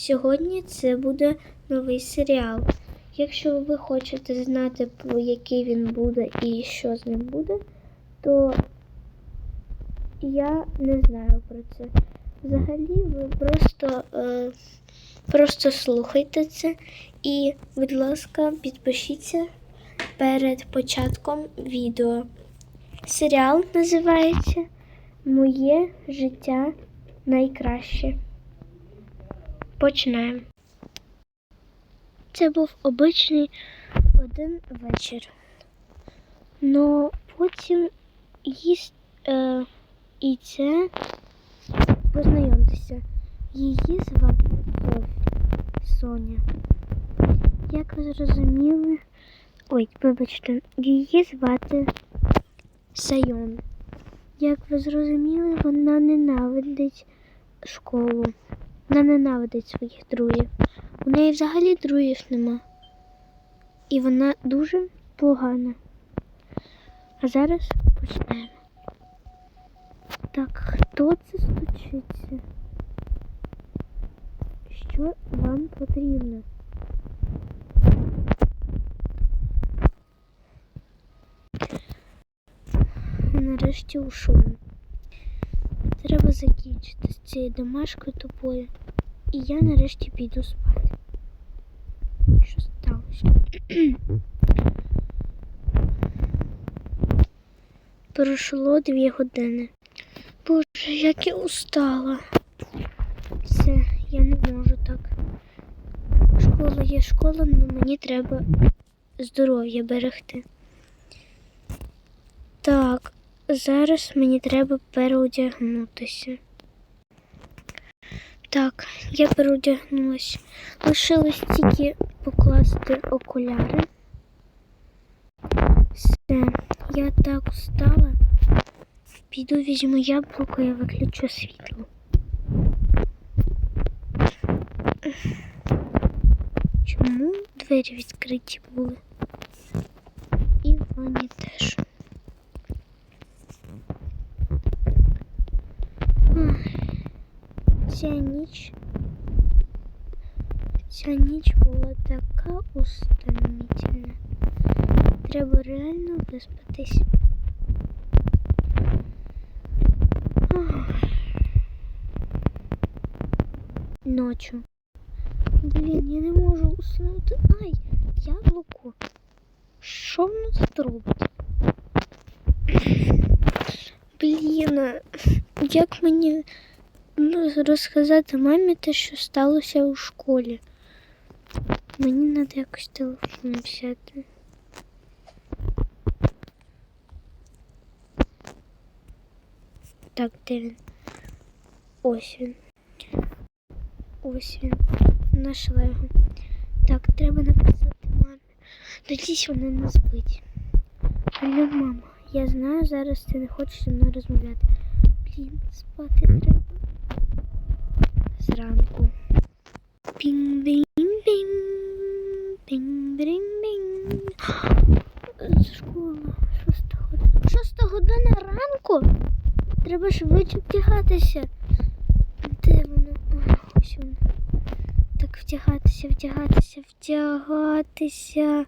Сьогодні це буде новий серіал. Якщо ви хочете знати, про який він буде і що з ним буде, то я не знаю про це. Взагалі, ви просто, е, просто слухайте це і, будь ласка, підпишіться перед початком відео. Серіал називається Моє життя найкраще. Починаємо. Це був обичний один вечір. Но потім їсть е, і це познайомтеся. Її звати Соня. Як ви зрозуміли, ой, вибачте, її звати Сайон. Як ви зрозуміли, вона ненавидить школу. Вона ненавидить своїх друзів. У неї взагалі друзів нема. І вона дуже погана. А зараз почнемо. Так, хто це стучиться? Що вам потрібно? Нарешті ушов. Треба закінчити з цією домашкою тупою. І я нарешті піду спати. Що сталося? Пройшло дві години. Боже, як я устала. Все, я не можу так. Школа є школа, але мені треба здоров'я берегти. Так, зараз мені треба переодягнутися. Так, я переодягнулася. Лишилось тільки покласти окуляри. Все, я так устала. Піду візьму яблуко і виключу світло. Чому двері відкриті були? І в ванні теж. Ця ніч. Ця ніч була така устомительна. Треба реально виспатись. Ночу. Блін, я не можу уснути. Ай, яблуко. Що воно тут робить? Блін, як мені ну, розказати мамі те, що сталося у школі? Мені треба якось телефон взяти. Так, де він? Ось він. Ось він. Нашла його. Так, треба написати мамі. Надіюсь, вона не спить. Алло, мама, я знаю, зараз ти не хочеш зі мною розмовляти. Блін, спати треба. Зранку. Пінг-бінг-бінг. Треба швидше втягатися. Де воно? Ось воно. Так, втягатися, втягатися, втягатися.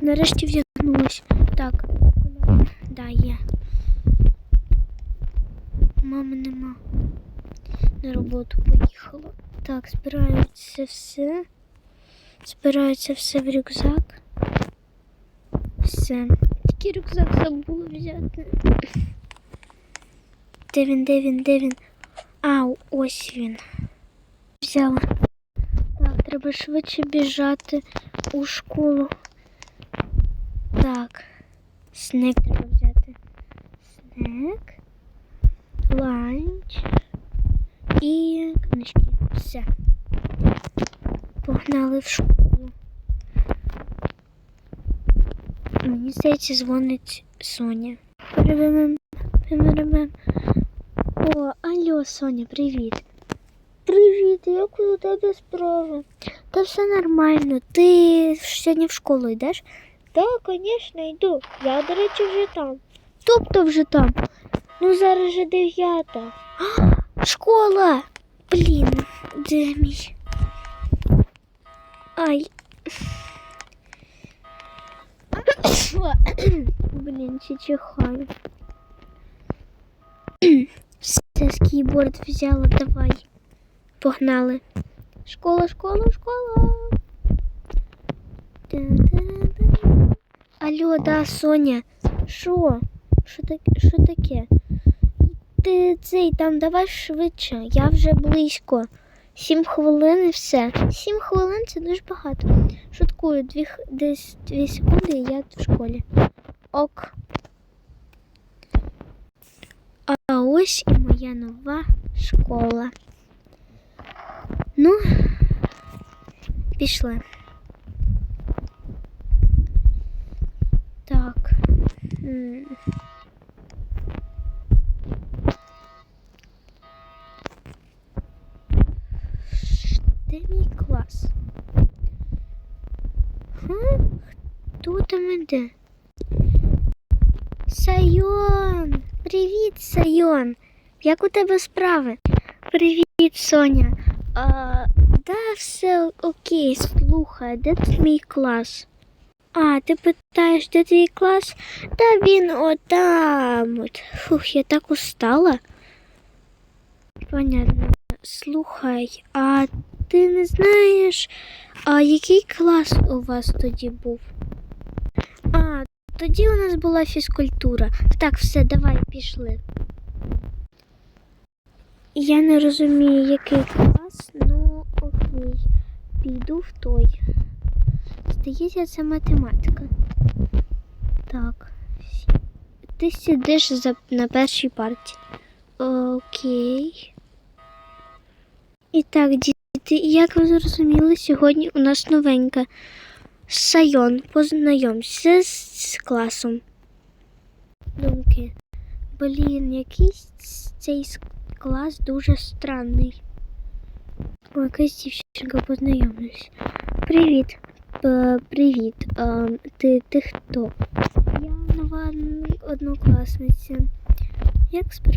Нарешті вдягнулась. Так. Да, є. Мами нема. На роботу поїхала. Так, збирається все. Збирається все в рюкзак. Все. Тільки рюкзак забула взяти. Де він, де він, де він? А, ось він. Взяла. Так, треба швидше біжати у школу. Так. Снек треба взяти. Снек. Ланч. І книжки. Все. Погнали в школу. Мені здається, дзвонить Соня. О, алло, Соня, привіт. Привіт, як у тебе справи? Та все нормально. Ти сьогодні в школу йдеш? Так, звісно, йду. Я, до речі, вже там. Тобто вже там. Ну, зараз же дев'ята. Школа! Блін, де мій? Ай. Блін, чи чихаю. Все, скейборд взяла, давай. Погнали. Школа, школа, школа. Та-да-да. Алло, да, Соня. Що? Що? Таке? Ти цей там давай швидше. Я вже близько. Сім хвилин і все. Сім хвилин це дуже багато. Шуткую, дві, десь дві секунди і я в школі. Ок. А ось і моя нова школа. Ну, пішли. Так. Де мій клас? Ха? Хто там іде? Сайон! Привіт, Сайон! Як у тебе справи? Привіт, Соня. А, да, все окей, слухай, де тут мій клас? А, ти питаєш, де твій клас? Та він отам. От. Фух, я так устала. Понятно. Слухай, а ти не знаєш, а який клас у вас тоді був? А, тоді у нас була фізкультура. Так, все, давай пішли. Я не розумію, який клас, ну окей. Піду в той. Здається, це математика. Так. Ти сидиш за, на першій парті. Окей. І так, діти, як ви зрозуміли, сьогодні у нас новенька. Сайон, познайомся з класом. Думки. Блін, якийсь цей клас дуже странний. О, якась дівчинка познайомлюсь. Привіт. Привіт. А, ти, ти хто? Я нова однокласниця. Як справи?